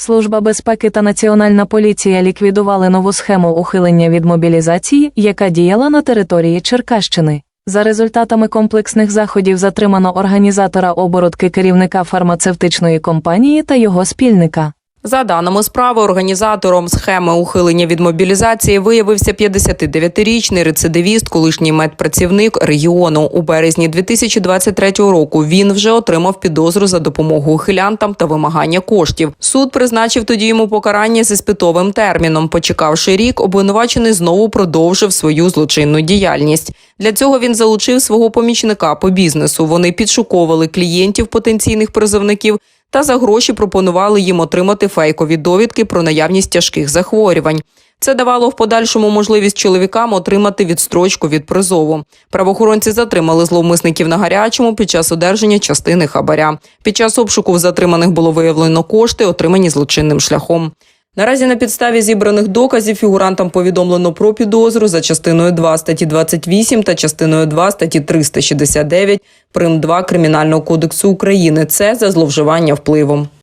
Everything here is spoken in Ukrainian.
Служба безпеки та Національна поліція ліквідували нову схему ухилення від мобілізації, яка діяла на території Черкащини. За результатами комплексних заходів затримано організатора оборудки керівника фармацевтичної компанії та його спільника. За даними справи, організатором схеми ухилення від мобілізації виявився 59-річний рецидивіст, колишній медпрацівник регіону. У березні 2023 року він вже отримав підозру за допомогу ухилянтам та вимагання коштів. Суд призначив тоді йому покарання з іспитовим терміном. Почекавши рік, обвинувачений знову продовжив свою злочинну діяльність. Для цього він залучив свого помічника по бізнесу. Вони підшуковували клієнтів потенційних призовників та за гроші пропонували їм отримати фейкові довідки про наявність тяжких захворювань. Це давало в подальшому можливість чоловікам отримати відстрочку від призову. Правоохоронці затримали зловмисників на гарячому під час одержання частини хабаря. Під час обшуку в затриманих було виявлено кошти, отримані злочинним шляхом. Наразі на підставі зібраних доказів фігурантам повідомлено про підозру за частиною 2 статті 28 та частиною 2 статті 369 прим. 2 Кримінального кодексу України. Це за зловживання впливом.